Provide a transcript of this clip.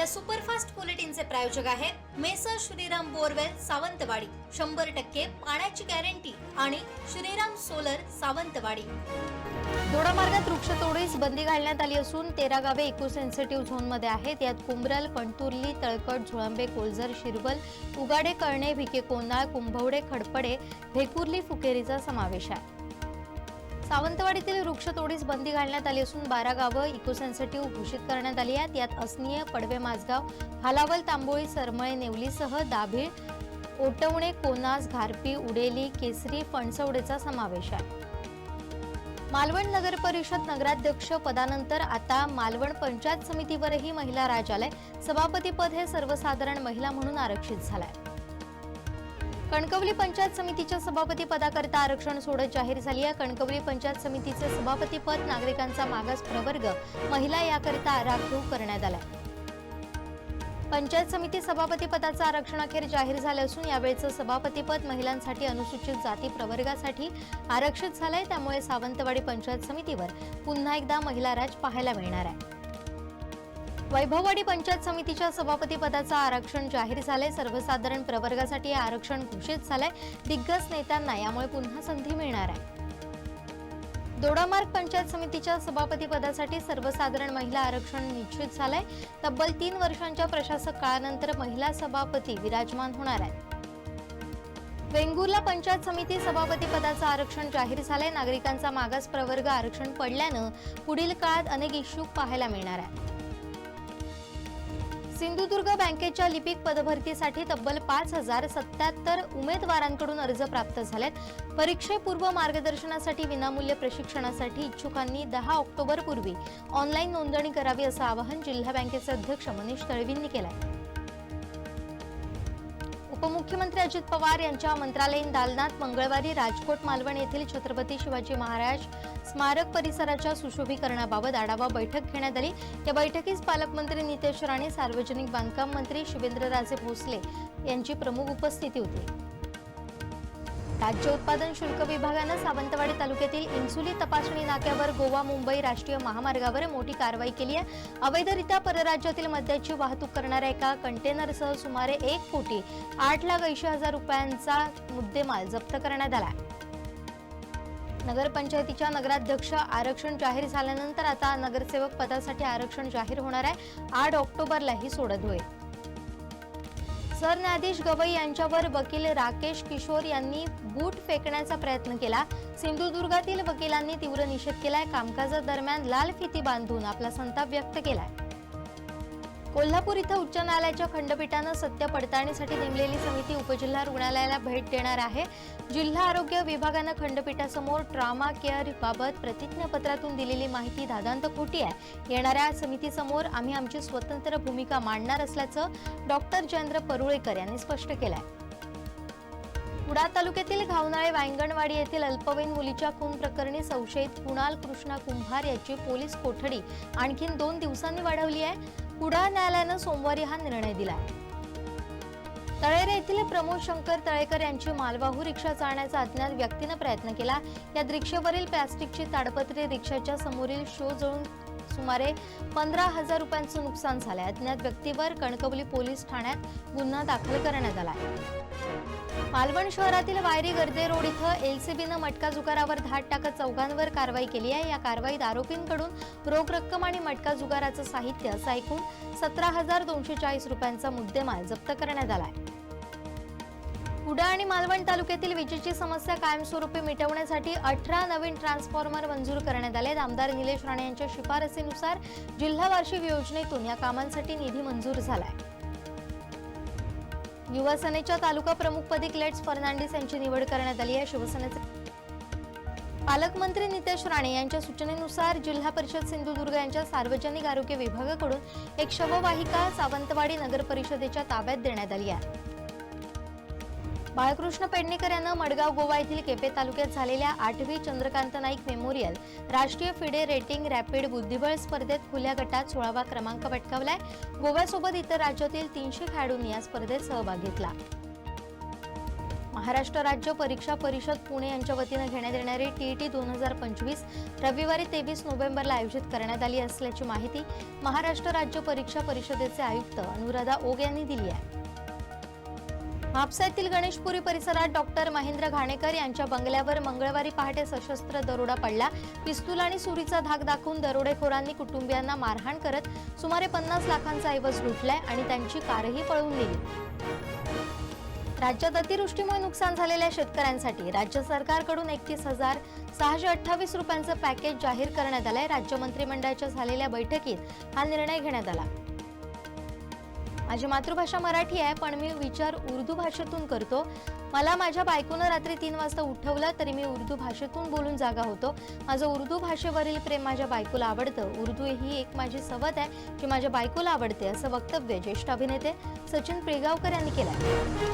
या सुपरफास्ट बुलेटिनचे प्रायोजक आहेत मेसर श्रीराम बोरवेल सावंतवाडी. शंभर टक्के पाण्याची गॅरंटी आणि श्रीराम सोलर सावंतवाडी. दोडामार्गात वृक्षतोडीस बंदी घालण्यात आली असून तेरा गावे इको सेन्सिटिव्ह झोनमध्ये आहेत. यात कुंबरल कणतुर्ली तळकट झुळंबे कोलजर शिरवल उगाडे कळणे भिके कोंदाळ कुंभवडे खडपडे भेकुर्ली फुकेरीचा समावेश आहे. सावंतवाडीतील वृक्षतोडीस बंदी घालण्यात आली असून बारा गावं इको सेन्सिटिव्ह घोषित करण्यात आली आहेत. यात असनीय पडवे माझगाव हालावल तांबोळी सरमळे नेवलीसह दाभीळ ओटवणे कोनास घारपी उडेली केसरी फणसवडेचा समावेश आहे. मालवण नगर परिषद नगराध्यक्ष पदानंतर आता मालवण पंचायत समितीवरही महिला राज आलाय सभापती पद हे सर्वसाधारण महिला म्हणून आरक्षित झालंय. कणकवली पंचायत समितीच्या सभापती पदाकरता आरक्षण सोडत जाहीर झाली आहे. कणकवली पंचायत समितीचे सभापती पद नागरिकांचा मागास प्रवर्ग महिला याकरिता आराखीव करण्यात आलाय पंचायत समिती सभापती पदाचं आरक्षण अखेर जाहीर झालं असून यावेळचं सभापतीपद महिलांसाठी अनुसूचित जाती प्रवर्गासाठी आरक्षित झालंय. त्यामुळे सावंतवाडी पंचायत समितीवर पुन्हा एकदा महिला राज पाहायला मिळणार आहे. वैभववाडी पंचायत समितीच्या सभापती पदाचं आरक्षण जाहीर झालंय. सर्वसाधारण प्रवर्गासाठी हे आरक्षण घोषित झालंय. दिग्गज नेत्यांना यामुळे पुन्हा संधी मिळणार आहे. दोडामार्ग पंचायत समितीच्या सभापती पदासाठी सर्वसाधारण महिला आरक्षण निश्चित झालंय. तब्बल तीन वर्षांच्या प्रशासक काळानंतर महिला सभापती विराजमान होणार आहेत. वेंगुर्ला पंचायत समिती सभापती पदाचं आरक्षण जाहीर झालंय. नागरिकांचा मागास प्रवर्ग आरक्षण पडल्यानं पुढील काळात अनेक इश्यू पाहायला मिळणार आहे सिंधुदुर्ग बँकेच्या लिपिक पदभरतीसाठी तब्बल पाच हजार सत्याहत्तर उमेदवारांकडून अर्ज प्राप्त झालेत. परीक्षेपूर्व मार्गदर्शनासाठी विनामूल्य प्रशिक्षणासाठी इच्छुकांनी दहा ऑक्टोबर पूर्वी ऑनलाईन नोंदणी करावी असं आवाहन जिल्हा बँकेचे अध्यक्ष मनीष तळवींनी केलं आहे उपमुख्यमंत्री अजित पवार यांच्या मंत्रालयीन दालनात मंगळवारी राजकोट मालवण येथील छत्रपती शिवाजी महाराज स्मारक परिसराच्या सुशोभीकरणाबाबत आढावा बैठक घेण्यात आली. या बैठकीस पालकमंत्री नितेश राणे सार्वजनिक बांधकाम मंत्री शिवेंद्रराजे भोसले यांची प्रमुख उपस्थिती होती. राज्य उत्पादन शुल्क विभागानं सावंतवाडी तालुक्यातील इन्सुली तपासणी नाक्यावर गोवा मुंबई राष्ट्रीय महामार्गावर मोठी कारवाई केली आहे. अवैधरित्या परराज्यातील मद्याची वाहतूक करणाऱ्या एका कंटेनरसह सुमारे एक कोटी आठ लाख ऐंशी हजार रुपयांचा मुद्देमाल जप्त करण्यात आला आहे. नगरपंचायतीच्या नगराध्यक्ष आरक्षण जाहीर झाल्यानंतर आता नगरसेवक पदासाठी आरक्षण जाहीर होणार आहे. आठ ऑक्टोबरला ही सोडत होईल. सरन्यायाधीश गवई यांच्यावर वकील राकेश किशोर यांनी बूट फेकण्याचा प्रयत्न केला. सिंधुदुर्गातील वकिलांनी तीव्र निषेध केलाय. कामकाजादरम्यान लाल फिती बांधून आपला संताप व्यक्त केलाय. कोल्हापूर इथं उच्च न्यायालयाच्या खंडपीठानं सत्य पडताळणीसाठी नेमलेली समिती उपजिल्हा रुग्णालयाला भेट देणार आहे. जिल्हा आरोग्य विभागानं खंडपीठासमोर ट्रामा केअर बाबत प्रतिज्ञापत्रातून दिलेली माहिती दादांत खोटी आहे. येणाऱ्या समितीसमोर आम्ही आमची स्वतंत्र भूमिका मांडणार असल्याचं डॉक्टर जयेंद्र परुळेकर यांनी स्पष्ट केलंय. कुडाळ तालुक्यातील घावनाळे वायंगणवाडी येथील अल्पवयीन मुलीच्या खून प्रकरणी संशयित कुणाल कृष्णा कुंभार याची पोलीस कोठडी आणखीन दोन दिवसांनी वाढवली आहे. कुडा न्यायालयानं सोमवारी हा निर्णय दिला तळेरे येथील प्रमोद शंकर तळेकर यांची मालवाहू रिक्षा चालण्याचा अज्ञात व्यक्तीनं प्रयत्न केला. या रिक्षेवरील प्लॅस्टिकची ताडपत्री रिक्षाच्या समोरील शो जळून सुमारे पंधरा हजार रुपयांचं नुकसान झालंय. अज्ञात व्यक्तीवर कणकवली पोलीस ठाण्यात गुन्हा दाखल करण्यात आला मालवण शहरातील वायरी गर्दे रोड इथं एलसीबीनं मटका जुगारावर धाड टाकत चौघांवर कारवाई केली आहे. या कारवाईत आरोपींकडून रोख रक्कम आणि मटका जुगाराचं साहित्य असं एकूण सतरा हजार दोनशे चाळीस रुपयांचा मुद्देमाल जप्त करण्यात आला आहे. कुडा आणि मालवण तालुक्यातील विजेची समस्या कायमस्वरूपी मिटवण्यासाठी अठरा नवीन ट्रान्सफॉर्मर मंजूर करण्यात आले आमदार निलेश राणे यांच्या शिफारसीनुसार जिल्हा वार्षिक योजनेतून या कामांसाठी निधी मंजूर झालाय. आहे सेनेच्या तालुका प्रमुखपदी क्लेट्स फर्नांडिस यांची निवड करण्यात आली आहे. शिवसेनेचे पालकमंत्री नितेश राणे यांच्या सूचनेनुसार जिल्हा परिषद सिंधुदुर्ग यांच्या सार्वजनिक आरोग्य विभागाकडून एक शववाहिका सावंतवाडी नगर परिषदेच्या ताब्यात देण्यात आली आहे. बाळकृष्ण पेडणेकर यांना मडगाव गोवा येथील केपे तालुक्यात झालेल्या आठवी चंद्रकांत नाईक मेमोरियल राष्ट्रीय फिडे रेटिंग रॅपिड बुद्धिबळ स्पर्धेत खुल्या गटात सोळावा क्रमांक पटकावलाय. गोव्यासोबत इतर राज्यातील तीनशे खेळाडूंनी या स्पर्धेत सहभाग घेतला. महाराष्ट्र राज्य परीक्षा परिषद पुणे यांच्या वतीनं घेण्यात येणारी टीईटी दोन हजार पंचवीस रविवारी तेवीस नोव्हेंबरला आयोजित करण्यात आली असल्याची माहिती महाराष्ट्र राज्य परीक्षा परिषदेचे आयुक्त अनुराधा ओग यांनी दिली आहे. म्हापसा गणेशपुरी परिसरात डॉक्टर महेंद्र घाणेकर यांच्या बंगल्यावर मंगळवारी पहाटे सशस्त्र दरोडा पडला. पिस्तूल आणि सुरीचा धाक दाखवून दरोडेखोरांनी कुटुंबियांना मारहाण करत सुमारे पन्नास लाखांचा ऐवज लुटलाय आणि त्यांची कारही पळवून नेली राज्यात अतिवृष्टीमुळे नुकसान झालेल्या शेतकऱ्यांसाठी राज्य सरकारकडून एकतीस हजार सहाशे अठ्ठावीस रुपयांचं पॅकेज जाहीर करण्यात आलंय. राज्य मंत्रिमंडळाच्या झालेल्या बैठकीत हा निर्णय घेण्यात आला. माझी मातृभाषा मराठी आहे पण मी विचार उर्दू भाषेतून करतो. मला माझ्या बायकोनं रात्री तीन वाजता उठवलं तरी मी उर्दू भाषेतून बोलून जागा होतो. माझं उर्दू भाषेवरील प्रेम माझ्या बायकोला आवडतं. उर्दू ही एक माझी सवत आहे जी माझ्या बायकोला आवडते असं वक्तव्य ज्येष्ठ अभिनेते सचिन पिळगावकर यांनी केलं